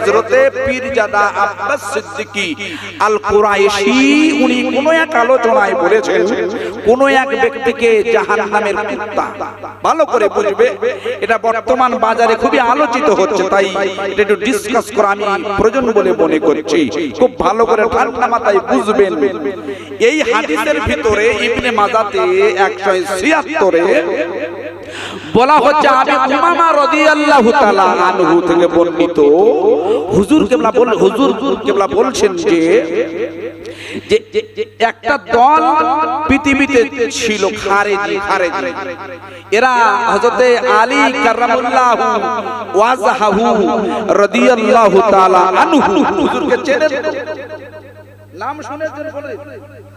হযরতে পীরজাদা আব্বাস সিদ্দিকী আল কুরাইশি উনি কোন এক আলোচনায় বলেছেন, কোন এক ব্যক্তিকে জাহান্নামের কুত্তা। ভালো করে বুঝবে, এটা বর্তমান বাজারে খুবই আলোচিত হচ্ছে, তাই এটা একটু ডিসকাস করা আমি প্রয়োজন বলে মনে করছি। খুব ভালো করে ঠান্ডা মাথায় বুঝবেন। এই হাদিসের ভিতরে ইবনে মাজাতে একশো ছিয়াত্তরে বলা হচ্ছে আমি উমামা রাদিয়াল্লাহু তাআলা আনহু থেকে বর্ণিত। হুজুর কেবলা বল হুজুর কেবলা বলছেন যে যে একটা দল পৃথিবীতে ছিল খারেজি খারেজি। এরা হযরতে আলী কাররামুল্লাহু ওয়াজহাহু রাদিয়াল্লাহু তাআলা আনহু। হুজুরকে চেনেন? নাম শুনেছেন বলে?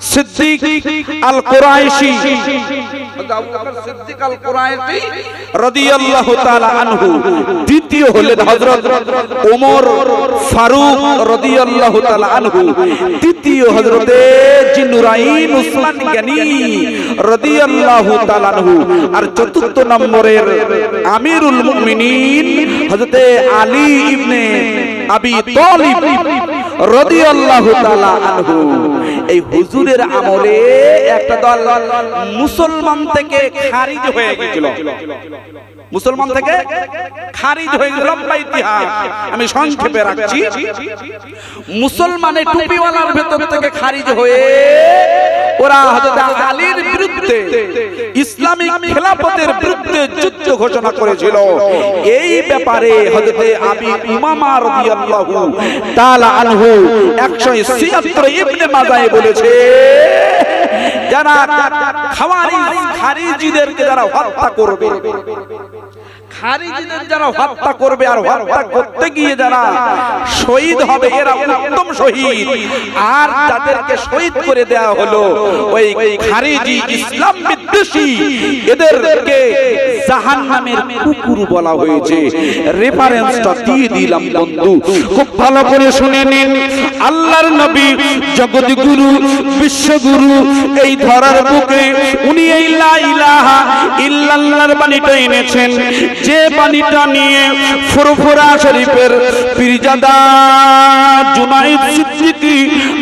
সিদ্দিক আল কুরাইশি সিদ্দিক আল কুরাইশি রাদিয়াল্লাহু তাআলা আনহু। দ্বিতীয় হলেন হযরত ওমর ফারুক রাদিয়াল্লাহু তাআলা আনহু। তৃতীয় হযরতে জিনুরাইন উসমান গনি রাদিয়াল্লাহু তাআলা আনহু। আর চতুর্থ নম্বরের আমিরুল মুমিনিন হযরতে আলী ইবনে আবি তালিব। রাদিয়াল্লাহু তাআলা আনহু। এই হুজুরের আমলে একটা দল মুসলমান থেকে খারিজ হয়ে গিয়েছিল মুসলমান থেকে খারিজ হয়ে গেল লম্বা ইতিহাস। আমি সংক্ষেপে রাখছি। মুসলমানের টুপিওয়ালার ভেতর থেকে খারিজ হয়ে ওরা হযরত আলীর বিরুদ্ধে ইসলামিক খেলাফতের বিরুদ্ধে যুদ্ধ ঘোষণা করেছিল। এই ব্যাপারে হযরত আবি রাদিয়াল্লাহু তাআলা আনহু 176 ইবনে বলেছে, যারা খাওয়ারিজ, খারিজিদেরকে যারা হত্যা করবে খারিজিদের যারা হত্যা করবে আর হত্যা করতে গিয়ে যারা শহীদ হবে এরা উত্তম শহীদ। আর যাদেরকে শহীদ করে দেয়া হলো ওই খারিজি ইসলাম বিদ্বেষী এদেরকে জাহান্নামের কুকুর বলা হয়েছে। রেফারেন্সটা দিয়ে দিলাম, বন্ধু। খুব ভালো করে শুনে নিন। আল্লাহর নবী, জগৎগুরু, বিশ্বগুরু, এই ধরার বুকে উনি এই লা ইলাহা ইল্লাল্লাহর বাণীটা এনেছেন। যে বাণীটা নিয়ে ফুরফুরা শরীফের পীরজাদা জুনাইদ সিদ্দিকী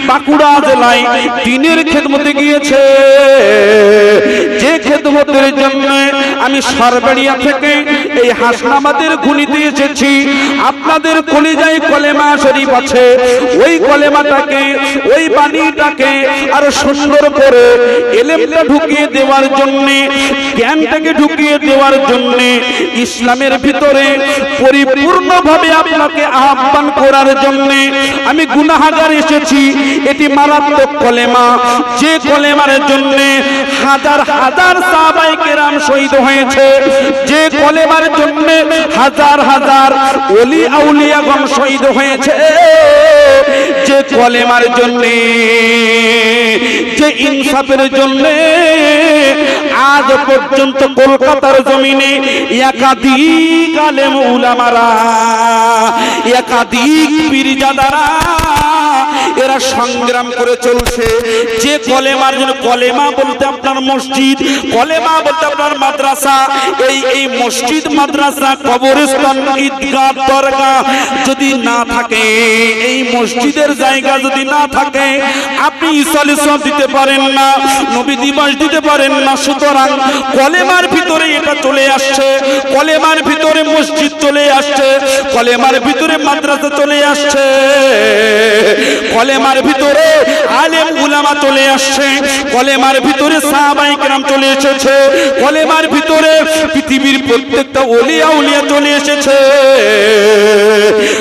বাঁকুড়া জেলায় টিনের খেদমতে গিয়েছে। যে খেদমতের জন্য আমি সরবেড়িয়া থেকে এই হাসনামাদের গুনিতে এসেছি। আপনাদের কলিজায় কলেমা শরীফ আছে। ওই কলেমাটাকে, ওই বাণীটাকে আরও সুন্দর করে এলেমটা ঢুকিয়ে দেওয়ার জন্য, জ্ঞানটাকে ঢুকিয়ে দেওয়ার জন্য, ইসলামের ভিতরে পরিপূর্ণভাবে আপনাকে আহ্বান করার জন্য আমি গুনাহাগার এসেছি। এটি মারাত্মক কলেমা। যে কলেমার জন্য হাজার হাজার সাহাবাই কেরাম শহীদ হয়েছে। যে কলেমার জন্য হাজার হাজার অলি আউলিয়াগণ শহীদ হয়েছে। যে কলেমার জন্য, যে ইনসাফের জন্য আজ পর্যন্ত কলকাতার জমিনে একাধিক আলেম উলামারা, একাধিক পীরজাদারা এরা সংগ্রাম করে চলছে। যে কলেমার জন্য কলেমা বলতে আপনার মসজিদ, কলেমা বলতে আপনার মাদ্রাসা, এই এই মসজিদ, মাদ্রাসা, কবরস্থান, ঈদগাহ দরগা যদি না থাকে, এই মসজিদের জায়গা যদি না থাকে, আপনি ইসলে দিতে পারেন না, নবী দিবস দিতে পারেন না, সুতরাং কলেমার ভিতরে এটা চলে আসছে, কলেমার ভিতরে মসজিদ চলে আসছে, কলেমার ভিতরে মাদ্রাসা চলে আসছে। কলেমার ভিতরে আলেম উলামা চলে আসছে। কলেমার ভিতরে সাহাবাই কেরাম চলে এসেছে। কলেমার ভিতরে পৃথিবীর প্রত্যেকটা ওলিয়া উলিয়া চলে এসেছে।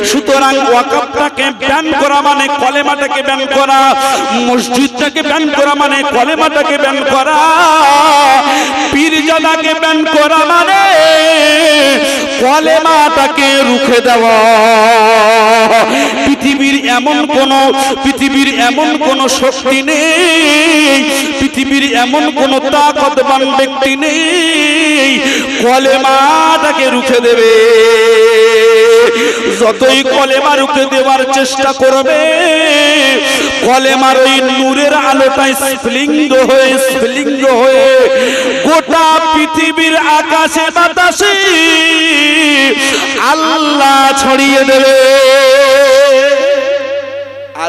সুতরাং ওয়াকাবটাকে ব্যান করা মানে কলেমাটাকে ব্যান করা, মসজিদটাকে ব্যান করা মানে কলেমাটাকে ব্যান করা, পীরজাদাকে ব্যান করা মানে কলেমাটাকে রুখে দেওয়া। পৃথিবীর এমন কোন, পৃথিবীর এমন কোন শক্তি নেই, পৃথিবীর এমন কোন তাকতবান ব্যক্তি নেই কলেমাটাকে রুখে দেবে। যতই কলেমা রুখে দেওয়ার চেষ্টা করবে, কলেমার ওই নূরের আলোটায় স্ফুলিঙ্গ হয়ে স্ফুলিঙ্গ হয়ে গোটা পৃথিবীর আকাশে বাতাসে আল্লাহ ছড়িয়ে দেবে।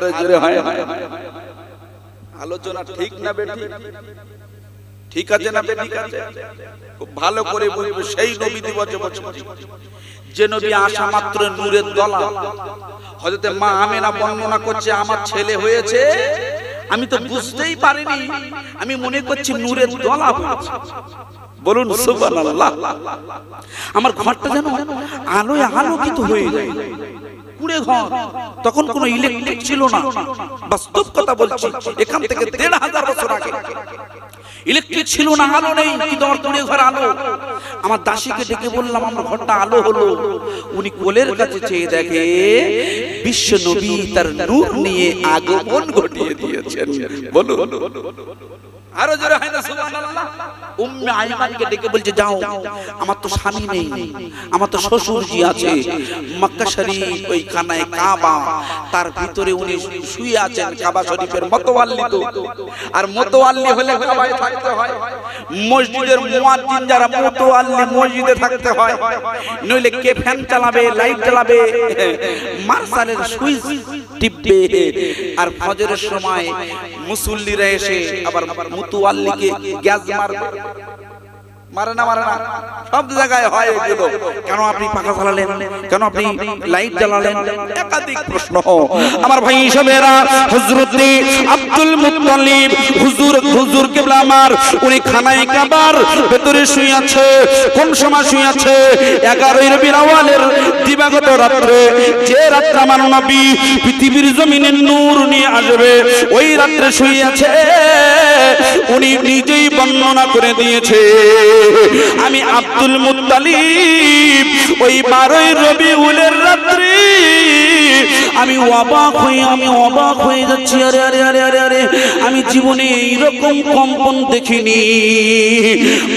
আরও জোরে হয় আলোচনা ঠিক না বেঠিক ঠিক আছে না বেঠিক আছে। খুব ভালো করে বলব সেই নবী দিবস যে নবী আসা মাত্র নূরের দলা হযরতে মা আমেনা বর্ণনা করছে আমার ছেলে হয়েছে। আমি তো বুঝতেই পারিনি। আমি মনে করছি নূরের দলা বলুন সুবহানাল্লাহ। আমার ঘরটা যেন আলোয় আলোকিত হয়ে যায়। কুড়ে ঘর। তখন কোনো ইলেকট্রিক ছিল না। বাস্তব কথা বলছি, এখান থেকে দেড় হাজার বছর আগে। ইলেকট্রিক ছিল না, আলো নেই, কিন্তু আমার কুড়ে ঘর আলো। আমার দাসীকে ডেকে বললাম, আমার ঘরটা আলো হলো। উনি কোলের কাছে চেয়ে দেখে, বিশ্ব নবী তার নূর নিয়ে আগমন ঘটিয়ে দিয়েছেন। বলুন। আরও জোরে হয় না, সুবহানাল্লাহ। উম্মে ডেকে বলছে, যাও, আমার তো স্বামী নেই, আমার তো শ্বশুরজি আছে, মক্কা শরীফ ওই খানায় কাবা। তার ভিতরে উনি শুয়ে আছেন কাবা শরীফের মতওয়াল্লি তো আর মতওয়াল্লি হলে কাবায় থাকতে হয়। মসজিদের মুয়াজ্জিন যারা মতওয়াল্লি মসজিদে থাকতে হয়, নইলে কে ফ্যান চালাবে, লাইট চালাবে মার্শালের সুইচ টিপবে। আর ফজরের সময় মুসল্লিরা এসে আবার মুতুয়াল্লিকে গ্যাস মারবে মারে না মারে না। সব জায়গায় হয় এগুলো। কেন আপনি পাখা চালালেন? কেন আপনি লাইট জ্বালালেন? একাধিক প্রশ্ন। আমার ভাই হিসেবেরা, হযরত আব্দুল মুত্তালিব, হুজুর হুজুর কেবলা আমার, উনি খানায় কাবার ভেতরে শুয়ে আছে। কোন সময় শুয়ে আছে? 11 রবিউল আউয়ালের দিবাগত রাত্রে। যে রাত্রে আমার নবী পৃথিবীর জমিনে নূর নিয়ে আসবে, ওই রাত্রে শুয়ে আছে। উনি নিজেই বর্ণনা করে দিয়েছে। আমি আব্দুল মুতালিব ওই বারোই রবি উলের রাত্রি। আমি অবাক হয়ে, আমি অবাক হয়ে যাচ্ছি। আরে আরে আরে আরে আরে আমি জীবনে এইরকম কম্পন দেখিনি।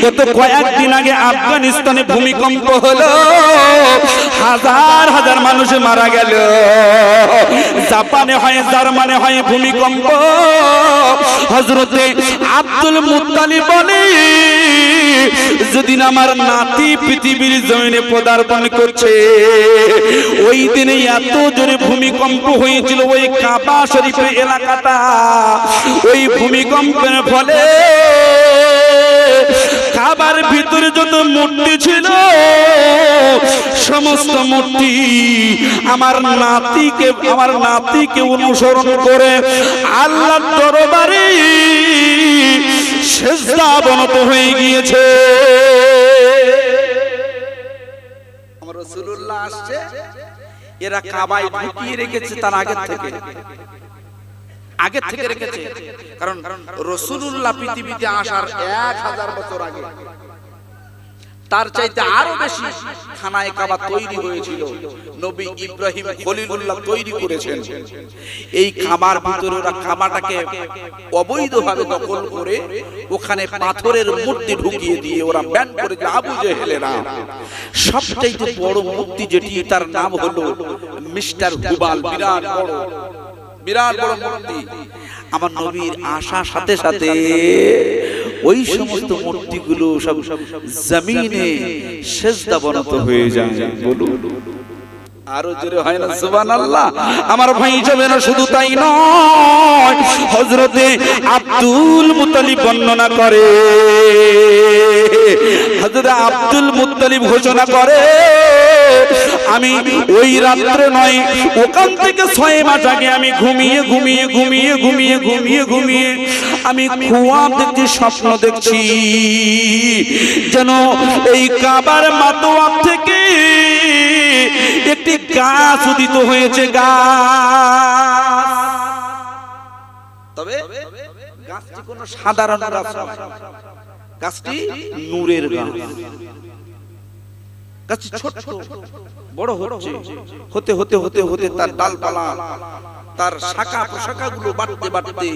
গত কয়েকদিন আগে আফগানিস্তানে ভূমিকম্প হলো। হাজার হাজার মানুষ মারা গেল। জাপানে হয়, জার্মানে হয় ভূমিকম্প। হজরতে আব্দুল মুতালি বলে যদি না আমার নাতি পৃথিবীর জমিনে পদার্পণ করছে, ওই দিনে এত জোরে ভূমিকম্প হয়েছিল ওই কাবা শরীফের এলাকাটা। ওই ভূমিকম্পের ফলে কাবার ভিতরে যত মূর্তি ছিল, সমস্ত মূর্তি আমার নাতিকে আমার নাতিকে অনুসরণ করে আল্লাহ দরবারে সেজদা হয়ে গিয়েছে। আমার রাসূলুল্লাহ আসছে, এরা কাবায় ঢুকিয়ে রেখেছে তার আগে থেকে। আগে থেকে রেখেছে। কারণ রসুল্লাহ পৃথিবীতে আসার এক হাজার বছর আগে তার চাইতে আরও বেশি খানায় কাবা তৈরি হয়েছিল। নবী ইব্রাহিম খলিলুল্লাহ তৈরি করেছেন। এই খাবার ভিতরে ওরা কাবাটাকে অবৈধভাবে দখল করে ওখানে পাথরের মূর্তি ঢুকিয়ে দিয়ে ওরা ব্যান করে যে আবু জেহেলেরা। সবচাইতে বড় মূর্তি যেটি তার নাম হলো মিস্টার হুবাল বিরাট বড়। বিরাট বড় মূর্তি। আমার নবীর আসার সাথে সাথে ওই সমস্ত মূর্তিগুলো সব জমিনে সেজদা বনত হয়ে যায়। বলুন। আমার ভাই না শুধু তাই হজরতে আব্দুল বর্ণনা করে। হজরত আব্দুল মুতালিব ঘোষণা করে আমি ওই রাত্রে নয়, ওখান থেকে ছয় মাস আগে আমি ঘুমিয়ে ঘুমিয়ে ঘুমিয়ে ঘুমিয়ে ঘুমিয়ে ঘুমিয়ে আমি খুয়াব দেখছি, স্বপ্ন দেখছি। যেন এই কাবার মাতোয়াব থেকে একটি গাছ উদিত হয়েছে তবে গাছটি কোনো সাধারণ গাছ গাছটি নূরের গাছ। গাছটি ছোট বড় হচ্ছে। হতে হতে হতে হতে তার ডালপালা তার শাখা প্রশাখা গুলো বাড়তে বাড়তে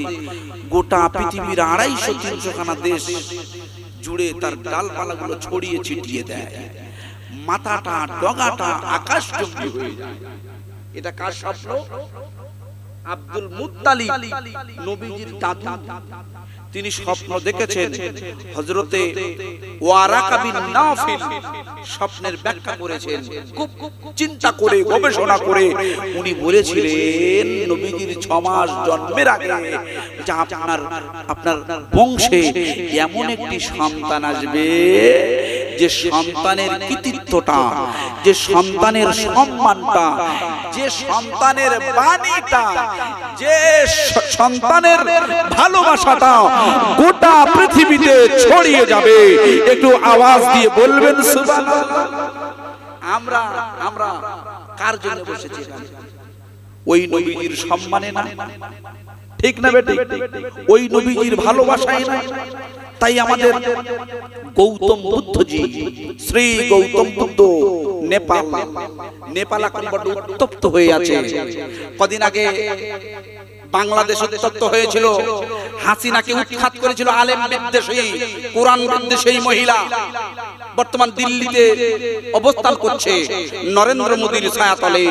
গোটা পৃথিবীর আড়াইশো তিনশো খানা দেশ জুড়ে তার ডালপালা গুলো ছড়িয়ে ছিটিয়ে দেয়। মাথাটা ডগাটা আকাশ হয়ে যায়। এটা কার স্বপ্ন? আব্দুল মুত্তালিব নবীজির দাদু। তিনি স্বপ্ন দেখেছেন হজরতে স্বপ্নের ব্যাখ্যা করেছেন। খুব চিন্তা করে গবেষণা করে উনি বলেছিলেন নবীজির ছ মাস জন্মের আগে যে আপনার আপনার বংশে এমন একটি সন্তান আসবে। যে সন্তানের কৃতিত্বটা যে সন্তানের সম্মানটা যে সন্তানের বাণীটা যে সন্তানের ভালোবাসাটা গোটা পৃথিবীতে ছড়িয়ে যাবে। একটু আওয়াজ দিয়ে বলবেন আমরা আমরা কার জন্য বসেছি ওই নবীজির সম্মানে না? ঠিক না বেটি? ওই নবীজির ভালোবাসায় না? তাই আমাদের গৌতম বুদ্ধজি, শ্রী গৌতম বুদ্ধ, নেপাল নেপাল এখন বড় উত্তপ্ত হয়ে আছে। কদিন আগে বাংলাদেশ উত্তপ্ত হয়েছিল। হাসিনাকে উৎখাত করেছিল আলেম বিদ্বেষী, কোরআন বিদ্বেষী মহিলা। বর্তমান দিল্লিতে অবস্থান করছে নরেন্দ্র মোদীর ছায়াতলে।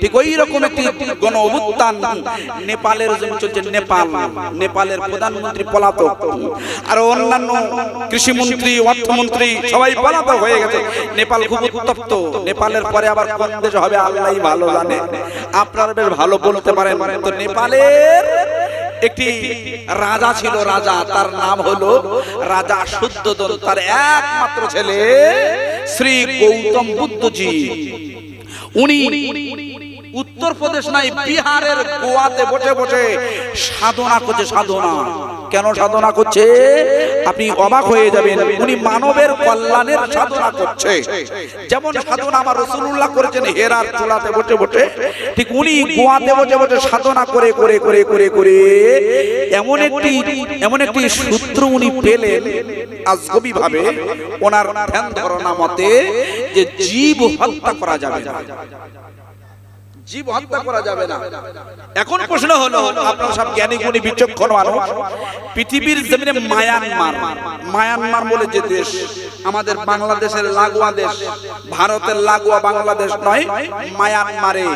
ঠিক ওই রকম একটি গণ অভ্যুত্থান নেপালের চলছে নেপাল, নেপালের প্রধানমন্ত্রী পলাতক। আর অন্যান্য কৃষিমন্ত্রী, অর্থমন্ত্রী সবাই পলাতক হয়ে গেছে। নেপাল খুব উত্তপ্ত। নেপালের পরে আবার কোন দেশ হবে আল্লাহই ভালো জানে। আপনারা বেশ ভালো বলতে পারেন। তো নেপালের একটি রাজা ছিল রাজা তার নাম হলো রাজা শুদ্ধোদন তার একমাত্র ছেলে শ্রী গৌতম বুদ্ধজি। উনি উত্তরপ্রদেশ নাই বিহারের গোয়াতে বসে বসে সাধনা করছে সাধনা। কেন সাধনা করছে? আপনি অবাক হয়ে যাবেন, উনি মানবের কল্যাণের সাধনা করছে। যেমন সাধনা আমার রসুল্লাহ করেছেন, হেরার চুলাতে বসে বসে। ঠিক উনি গোয়াতে বসে বসে সাধনা করে করে করে করে করে এমন একটি এমন একটি সূত্র উনি পেলেন আজগবি ভাবে ওনার ধ্যান ধারণা মতে যে জীব হত্যা করা যাবে জীব হত্যা করা যাবে না। এখন প্রশ্ন হলো, আপনারা সব জ্ঞানী গুণী বিচক্ষণ মানুষ। পৃথিবীর জমিনে মায়ানমার মায়ানমার বলে যে দেশ, আমাদের বাংলাদেশের লাগোয়া দেশ, ভারতের লাগোয়া বাংলাদেশ নয়, মায়ানমারে।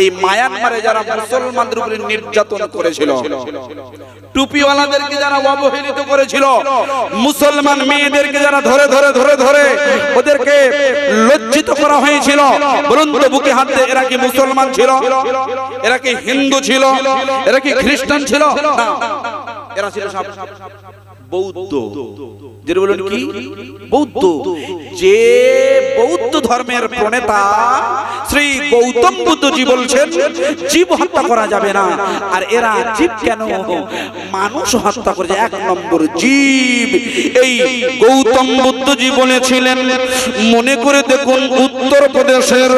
এই মায়ানমারে যারা মুসলমানদের উপরে নির্যাতন করেছিল টুপিওয়ালাদেরকে যারা অবহেলিত করেছিল, মুসলমান মেয়েদেরকে যারা ধরে ধরে ধরে ধরে ওদেরকে লজ্জিত করা হয়েছিল। বলুন তো বুকে হাত দিয়ে এরা কি মুসলমান ছিল? এরা কি হিন্দু ছিল? এরা কি খ্রিস্টান ছিল? এরা ছিল বৌদ্ধ। যেটা বলুন কি? বৌদ্ধ। যে বৌদ্ধ ধর্মের প্রণেতা শ্রী গৌতম বুদ্ধজি বলছেন, জীব হত্যা করা যাবে না। আর এরা জীব কেন? মানুষ হত্যা করেছে। এক নম্বর জীব। এই গৌতম বুদ্ধজি বলেছিলেন, মনে করে দেখুন উত্তর প্রদেশের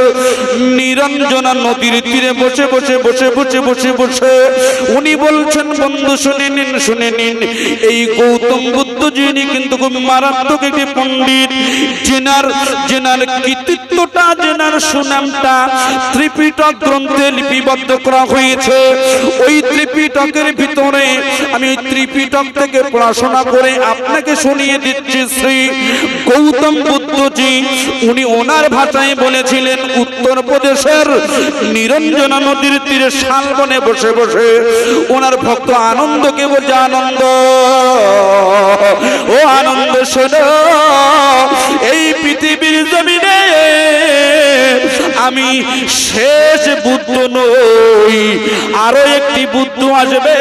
নিরঞ্জনা নদীর তীরে বসে বসে বসে বসে বসে বসে। উনি বলছেন, বন্ধু, শুনে নিন শুনে নিন। এই গৌতম বুদ্ধজি ইনি কিন্তু খুব মারাত্মক একটি পণ্ডিত জেনার জেনার কৃতিত্বটা জেনার সুনামটা ত্রিপিটক গ্রন্থে লিপিবদ্ধ করা হয়েছে। ওই ত্রিপিটকের ভিতরে আমি ত্রিপিটক থেকে পড়াশোনা করে আপনাকে শুনিয়ে দিচ্ছি শ্রী গৌতম বুদ্ধজি। উনি ওনার ভাষায় বলেছিলেন, উত্তরপ্রদেশের নিরঞ্জনা নদীর তীরে শালবনে বসে বসে ওনার ভক্ত আনন্দকে বলছে আনন্দ। ও আনন্দ শোনো। এই পৃথিবীর জমিনে আমি শেষ বুদ্ধ নই, আরও একটি বুদ্ধ আসবে।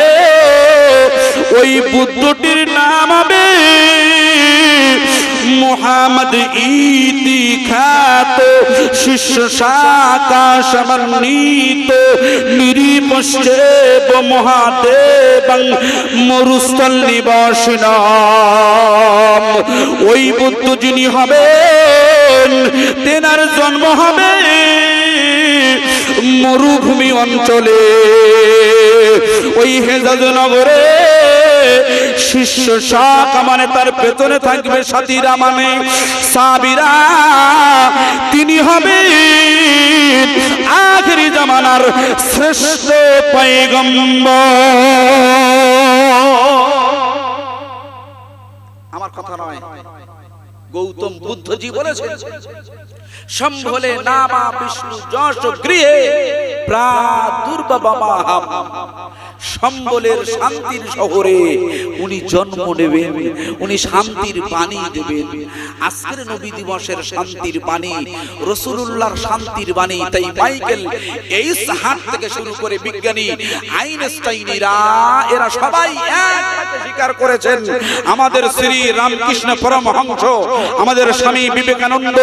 ওই বুদ্ধটির নাম হবে মোহাম্মদ ইতি খ্যাত শিষ্য শাখা সমন্বিত নিরিপশ্চেব মহাদেবং মরুস্থল নিবাসিনাম ওই বুদ্ধ যিনি হবেন, তেনার জন্ম হবে মরুভূমি অঞ্চলে। ওই হেজাজ নগরে শিষ্য শাক মানে তার পেছনে থাকবে সাথীরা মানে। সাবিরা, তিনি হবে আখেরি জামানার শ্রেষ্ঠ পয়গম্বর। কথা নয়। গৌতম বুদ্ধজি বলেছেন সম্ভলে নামা বিষ্ণু যশ গৃহে প্রাদুর্বাবামাহাম সম্বলের শান্তির শহরে উনি জন্ম নেবেন উনি শান্তির বাণী দেবেন। আজকের নবী দিবসের শান্তির বাণী রসুলুল্লাহর শান্তির বাণী। তাই মাইকেল এই হাট থেকে শুরু করে বিজ্ঞানী আইনস্টাইনিরা এরা সবাই এক। স্বীকার করেছেন। আমাদের শ্রী রামকৃষ্ণ পরমহংস আমাদের স্বামী বিবেকানন্দ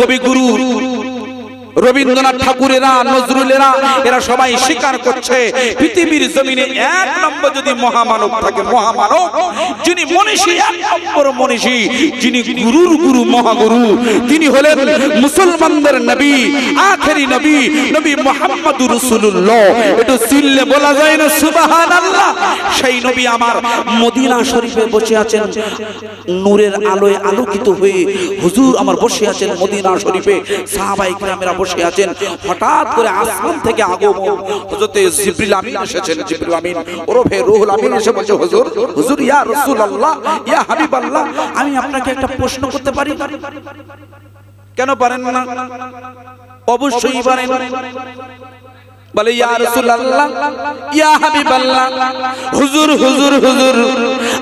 কবিগুরু রবীন্দ্রনাথ ঠাকুরেরা, নজরুলেরা, এরা সবাই স্বীকার করছে, পৃথিবীর জমিনে এক নম্বর যদি মহামানব থাকে, মহামানব, যিনি মনীষী, এক নম্বর মনীষী, যিনি গুরুর গুরু, মহাগুরু, তিনি হলেন মুসলমানদের নবী, আখেরি নবী নবী মোহাম্মদুর রাসূলুল্লাহ। একটু চিল্লে বলা যায় না, সুবহানাল্লাহ? সেই নবী আমার মদিনা শরীফে বসে আছেন, নূরের আলোয় আলোকিত হয়ে হুজুর আমার বসে আছেন মদিনা শরীফে। সাহাবাই কিরামেরা বসে আছেন। হঠাৎ করে আসমান থেকে আগমন। হযরতে জিবরিল আমিন এসেছেন। জিবরিল আমিন, ওরফে আমিন এসে বলছে, হুজুর হুজুর, ইয়া রাসূলুল্লাহ, ইয়া হাবিবাল্লাহ, আমি আপনাকে একটা প্রশ্ন করতে পারি? কেন পারেন না? অবশ্যই পারেন। বলে ইয়া রাসূলুল্লাহ ইয়া হাবিবাল্লাহ হুজুর হুজুর হুজুর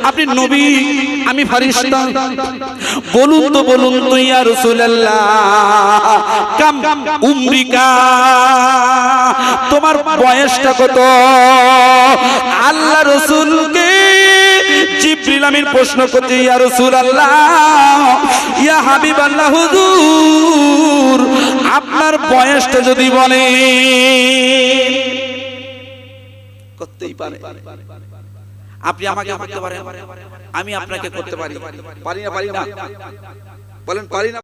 আপনি নবী আমি ফেরেশতা বলুন তো বলুন তো ইয়া রাসূলুল্লাহ কাম উমরিকা তোমার বয়সটা কত? আল্লাহ রাসূলকে জিবরিল আমিন প্রশ্ন করতে ইয়া রাসূলুল্লাহ, ইয়া হাবিবাল্লাহ হুজুর, আপনার বয়সটা যদি বলে করতেই পারে। আপনি আমাকে করতে পারেন। আমি আপনাকে করতে পারি। পারি না পারি না। বলেন, পারি না।